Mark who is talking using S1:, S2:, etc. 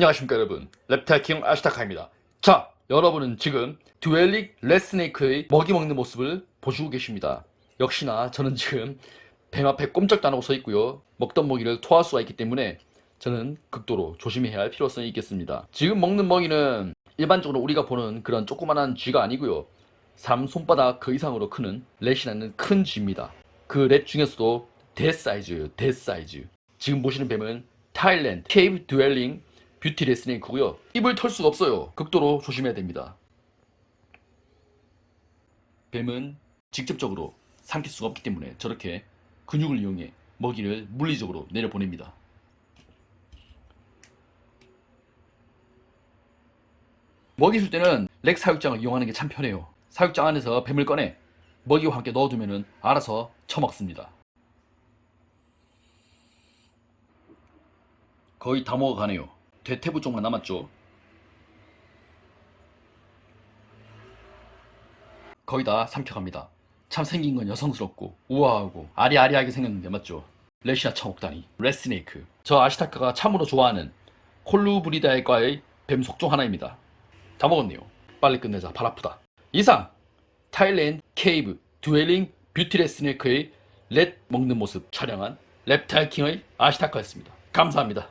S1: 안녕하십니까 여러분. 랩탈킹 아시타카입니다. 자 여러분은 지금 듀엘릭 레스네이크의 먹이 먹는 모습을 보시고 계십니다. 역시나 저는 지금 뱀 앞에 꼼짝도 안 하고 서 있고요. 먹던 먹이를 토할 수가 있기 때문에 저는 극도로 조심해야 할 필요성이 있겠습니다. 지금 먹는 먹이는 일반적으로 우리가 보는 그런 조그만한 쥐가 아니고요. 사람 손바닥 그 이상으로 크는 렛이라는 큰 쥐입니다. 그 렛 중에서도 대사이즈예요 대사이즈. 지금 보시는 뱀은 타일랜드 케이브 듀엘링 뷰티 레스네이크고요. 입을 털 수가 없어요. 극도로 조심해야 됩니다. 뱀은 직접적으로 삼킬 수가 없기 때문에 저렇게 근육을 이용해 먹이를 물리적으로 내려보냅니다. 먹이 줄 때는 렉 사육장을 이용하는 게 참 편해요. 사육장 안에서 뱀을 꺼내 먹이와 함께 넣어두면 알아서 처먹습니다. 거의 다 먹어가네요. 대퇴부 쪽만 남았죠. 거의 다 삼켜갑니다. 참 생긴 건 여성스럽고 우아하고 아리아리하게 생겼는데 맞죠? 레시아 청옥다니 레스네이크 저 아시타카가 참으로 좋아하는 콜루브리다의과의 뱀 속종 하나입니다. 다 먹었네요. 빨리 끝내자 발 아프다. 이상 타일랜드 케이브 듀엘링 뷰티 레스네이크의 렛 먹는 모습 촬영한 랩탈킹의 아시타카였습니다. 감사합니다.